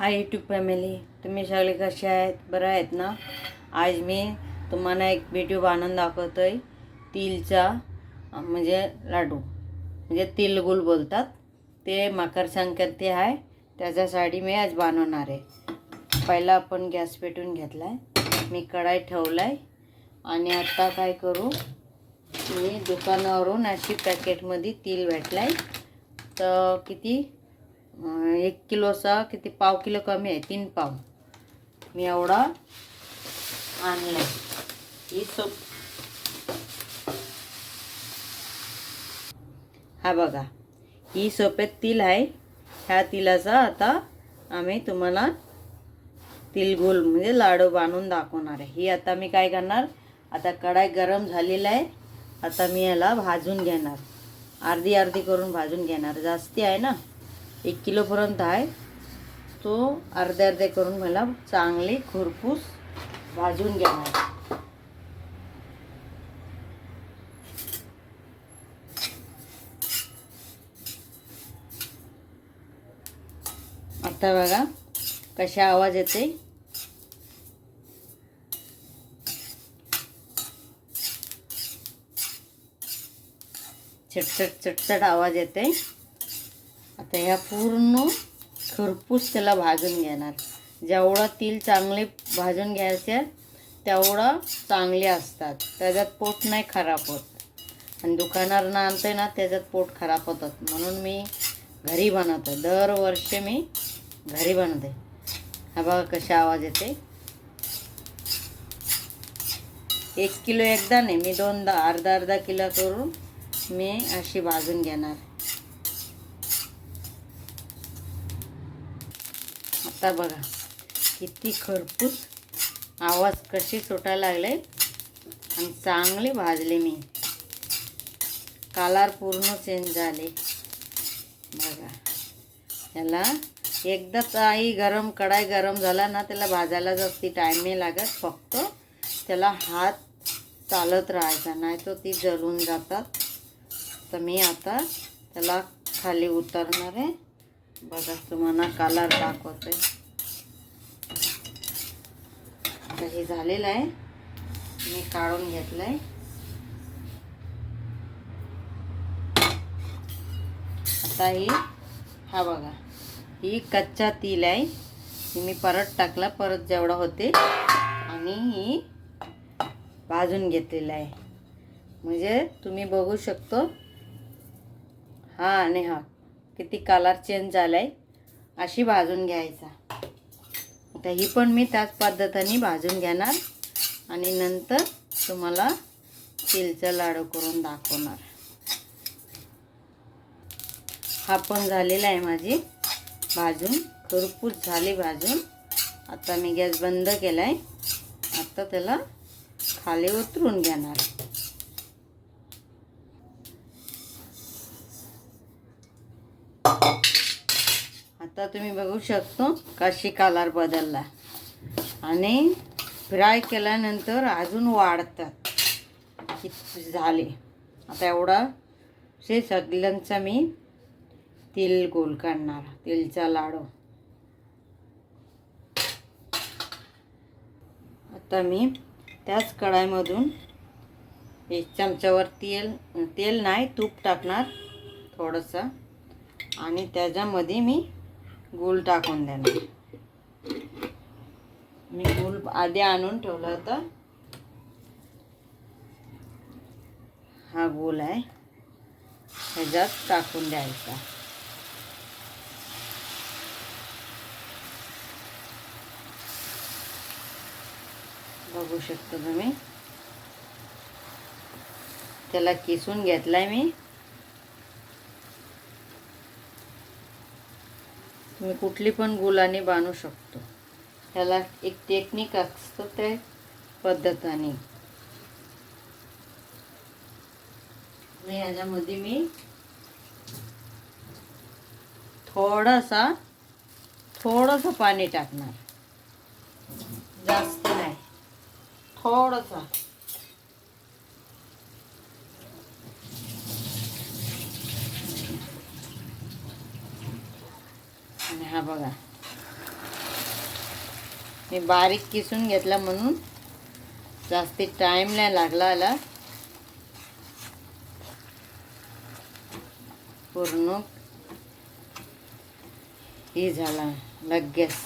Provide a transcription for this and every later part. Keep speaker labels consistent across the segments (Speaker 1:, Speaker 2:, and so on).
Speaker 1: Hi YouTube family तुम्ही सगळे कसे आहेत? बरं आहेत ना? आज मी तुम्हाला एक व्हिडिओ बनवून दाखवतो आहे तिलचा म्हणजे लाडू. म्हणजे तिलगुल बोलतात. ते मकर संक्रांती आहे. त्याच्यासाठी मी आज बनवणार आहे. पहिला आपण गॅस पेटून घेतला आहे मी कढाई ठेवला आहे आणि आत्ता काय करू? मी दुकानावरून अशी पॅकेटमध्ये तिल भेटला आहे तर किती? एक किलोचा किती पाव किलो कमी आहे तीन पाव. मी एवढा आणला ही सोप. हा बघा ही सोपेत तिल आहे. ह्या तिलाचा आता आम्ही तुम्हाला तिलगुल म्हणजे लाडू बांधून दाखवणार आहे. ही आता मी काय करणार आता कढाई गरम झालेला आहे. आता मी याला भाजून घेणार. अर्धी अर्धी करून भाजून घेणार. जास्ती आहे ना? एक किलोपर्यंत आहे. तो अर्धे अर्धे करून मला चांगले खुरपूस भाजून घ्या आता बघा कशा आवाज येते चटचट चटचट आवाज येते आता ह्या पूर्ण खरपूस त्याला भाजून घेणार. जेवढं तिल चांगले भाजून घ्यायचे तेवढं चांगले असतात. त्याच्यात पोट नाही खराब होत. आणि दुकानावरनं आणते ना त्याच्यात पोट खराब होतात म्हणून मी घरी बनवते दरवर्षी मी घरी बनवते. हा बघा कशा आवाज येते. एक किलो एकदा नाही मी दोनदा अर्धा अर्धा किलो करून मी अशी भाजून घेणार. आता बघा किती खरपूस आवाज कशी सुटायला लागले आणि चांगले भाजले मी. कालार पूर्ण चेंज झाले. बघा याला एकदाच आई गरम कढाई गरम झाला ना त्याला भाजायला जास्ती टाईम नाही लागत. फक्त त्याला हात चालत राहायचा नाही तर ती जळून जातात. तर मी आता त्याला खाली उतरणार आहे. बघा तुम्हाला कलर दाखवते. आता हे झालेलं आहे. मी काढून घेतलं आहे आता ही हा बघा ही कच्चा तिल आहे. ही मी परत टाकला परत जेवढा होते. आणि ही भाजून घेतलेला आहे. म्हणजे तुम्ही बघू शकतो. हा आणि हा. किती कलर चेंज झाला आहे अशी भाजून घ्यायचा. आता ही पण मी त्याच पद्धतीने भाजून घेणार आणि नंतर तुम्हाला तिलचं लाडू करून दाखवणार. हा पण झालेला आहे माझी भाजून खरपूस झाली भाजून. आता मी गॅस बंद केला आहे आता त्याला खाली उतरून घेणार. आता तुम्ही बघू शकतो कशी कलर बदलला आणि फ्राय केल्यानंतर अजून वाढतात. किती झाले. आता एवढा से सगळ्यांचा मी तिल गोल काढणार तिलचा लाडू. आता मी त्याच कढाईमधून एक चमच्यावर तेल तेल नाही तूप टाकणार थोडंसं. आणि त्याच्यामध्ये मी गूळ टाकून देणार. मी गूळ आधी आणून ठेवलं होतं. हा गोल आहे. ह्याच्यात टाकून द्यायचा. बघू शकता तुम्ही. त्याला किसून घेतलाय मी. तुम्ही कुठली पण गुलाने बांधू शकतो. त्याला एक टेक्निक असतं त्या पद्धतीने. ह्याच्यामध्ये याच्यामध्ये मी थोडासा थोडंसं पाणी टाकणार. जास्त नाही. थोडंसं. हा बघा. मी बारीक किसून घेतला म्हणून जास्ती टाईम नाही लागला आला पूर्ण ही झाला लगेच.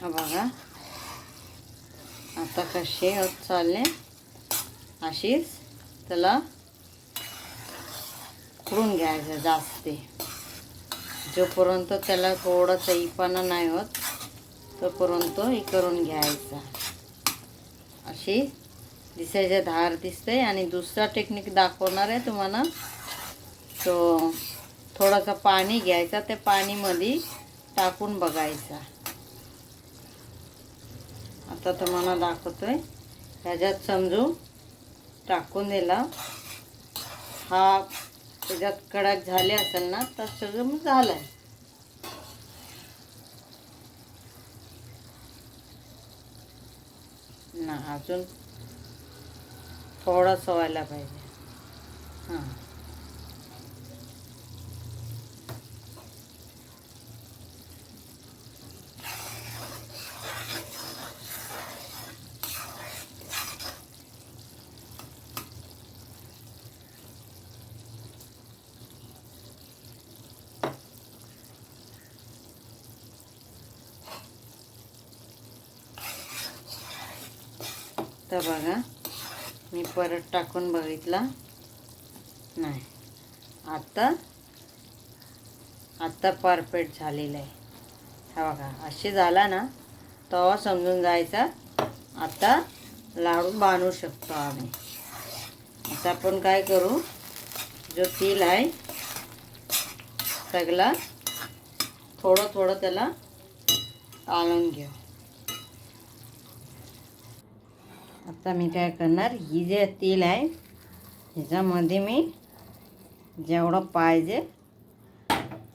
Speaker 1: हा बघा. आता कसे होत चालले? अशीच. त्याला उकळून घ्यायचं जास्ती. जोपर्यंत त्याला थोडं चईपणा नाही होत तोपर्यंत हे करून घ्यायचा. अशी दिसायच्या धार दिसते आणि दुसरा टेक्निक दाखवणार आहे तुम्हाला. तो थोडासा पाणी घ्यायचा ते पाणीमध्ये टाकून बघायचा. आता तुम्हाला दाखवतोय. ह्याच्यात समजू टाकून दिला. हा त्याच्यात कडक झाले असेल ना तर सगळं मग झालं आहे ना अजून थोडंसं व्हायला पाहिजे. हां. तर बघा. मी परत टाकून बघितला. नाही. आता आता परफेक्ट झालेलं आहे. हा बघा असे झाला ना तवा समजून जायचा. आता लाडू बांधू शकतो आम्ही. आता आपण काय करू? जो तेल आहे सगळा थोडं थोडं त्याला आणून घेऊ. आता मी काय करणार ही जे तेल आहे ह्याच्यामध्ये मी जेवढं पाहिजे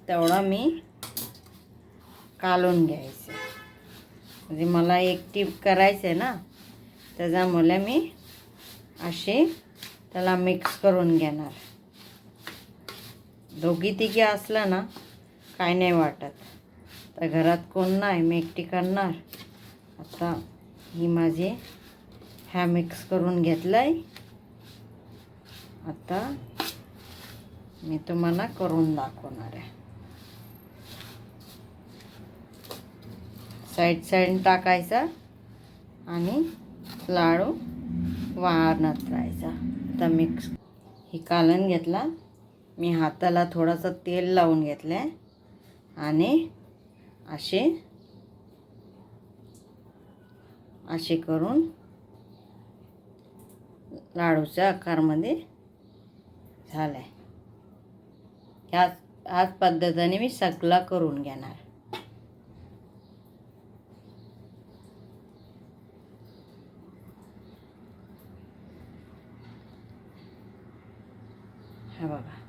Speaker 1: तेवढं मी कालून घ्यायचं. म्हणजे मला एक टीप करायचं आहे ना त्याच्यामुळे मी अशी त्याला मिक्स करून घेणार. दोघी तिघी असलं ना काय नाही वाटत. तर घरात कोण नाही मी एकटी करणार. आता ही माझी ह्या मिक्स करून घेतला आहे आता मी तुम्हाला करून दाखवणार आहे. साईड साईड टाकायचा आणि लाडू वाढत राहायचा. आता मिक्स ही कालन घेतला. मी हाताला थोडंसं तेल लावून घेतलं आहे आणि असे असे करून लाडूच्या आकारमध्ये झालं आहे ह्याच ह्याच पद्धतीने मी सगळा करून घेणार हे बघा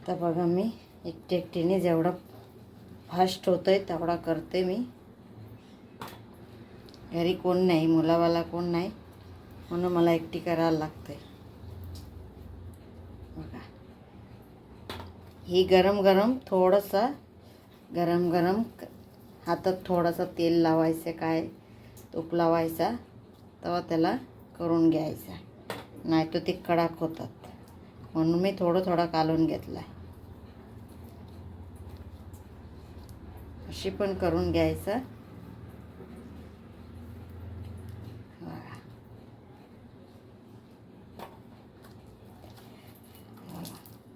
Speaker 1: आता बघा मी एकटी एकटीने जेवढं फास्ट होतं आहे तेवढा करते मी. घरी कोण नाही मुलावाला कोण नाही म्हणून मला एकटी करायला लागते बघा. ही गरम गरम थोडंसं गरम गरम हातात थोडंसं तेल लावायचं काय तूप लावायचा तेव्हा त्याला करून घ्यायचा. नाही तर ते कडक होतात. म्हणून मी थोडं थोडं कालून घेतला आहे अशी पण करून घ्यायचं.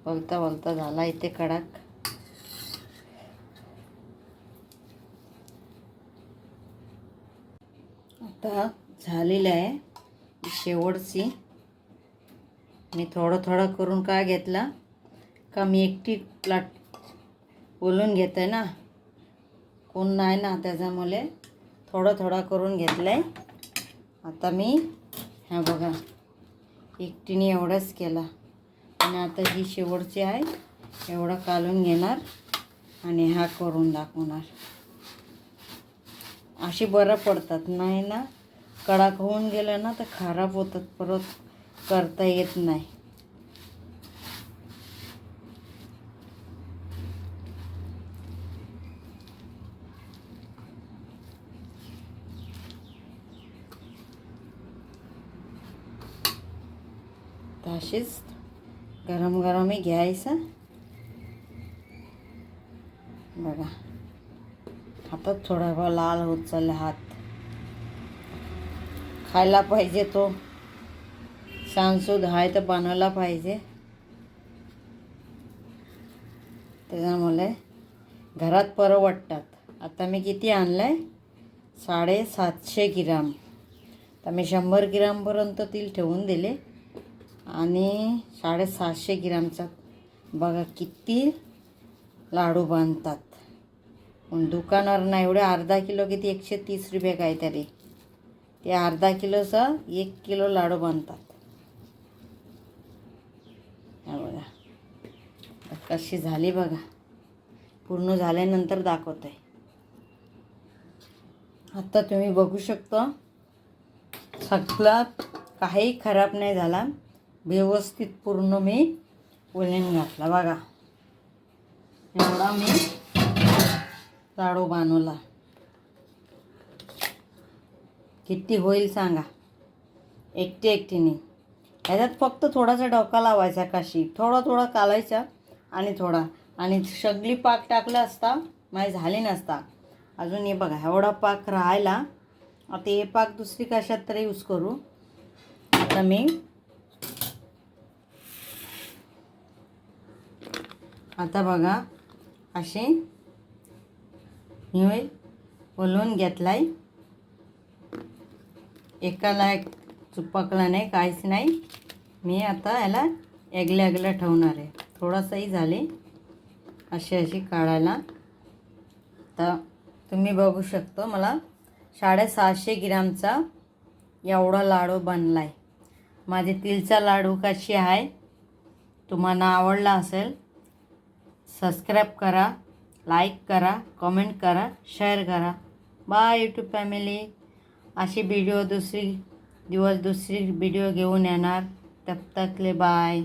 Speaker 1: वलता बोलता झाला इथे कडक. आता झालेलं आहे शेवटची. मी थोडं थोडं करून का घेतला? का मी एकटी लाट बोलून घेते ना? कोण नाही ना त्याच्यामुळे थोडं थोडा करून घेतलं आहे आता मी ह्या बघा एकटीने एवढंच केला. आणि आता ही शेवटची आहे एवढं कालून घेणार आणि हा करून दाखवणार. अशी बरं पडतात नाही ना? कडक होऊन गेलं ना तर खराब होतात परत. करता येत नाही. तशीच गरम गरमही घ्यायचं. बघा हातात थोडा लाल होत चालला हात. खायला पाहिजे तो. सांसूद आहे तर बनवला पाहिजे. त्याच्यामुळे घरात परवडतात आता मी किती आणलं आहे साडेसातशे ग्राम. तर मी शंभर ग्रामपर्यंत तील ठेवून दिले. आणि साडेसातशे ग्रामचा बघा किती लाडू बांधतात पण दुकानावर ना एवढे अर्धा किलो किती? एकशे तीस रुपये काहीतरी. ते अर्धा किलोचा एक किलो लाडू बांधतात हा बघा. कशी झाली बघा. पूर्ण झाल्यानंतर दाखवत आहे आत्ता तुम्ही बघू शकता सगळा काही खराब नाही झाला. व्यवस्थित पूर्ण मी उलेन घातला बघा. एवढा मी लाडू बनवला. किती होईल सांगा. एकटी एकटीने. ह्याच्यात फक्त थोडासा डोका लावायचा काशी. थोडा थोडा कालायचा आणि थोडा. आणि सगळी पाक टाकला असता माझी झाली नसता. अजून हे बघा एवढा पाक राहायला आता हे पाक दुसरी कशात तरी यूज करू. आता मी आता बघा असे मी बोलवून घेतलाय. एकाला एक चुपकला नाही काहीच नाही. मी आता याला एगल्या एगल्या ठेवणार आहे. थोडासाही झाले अशी अशी काढायला. तर तुम्ही बघू शकतो मला साडेसहाशे ग्रॅमचा एवढा लाडू बनला आहे माझे तिलचा लाडू कशी आहे? तुम्हाला आवडला असेल सबस्क्राईब करा लाईक करा कमेंट करा शेअर करा. बाय यूट्यूब फॅमिली अशी व्हिडिओ दुसरी दिवस दुसरी व्हिडिओ घेऊन येणार. तब तकले बाय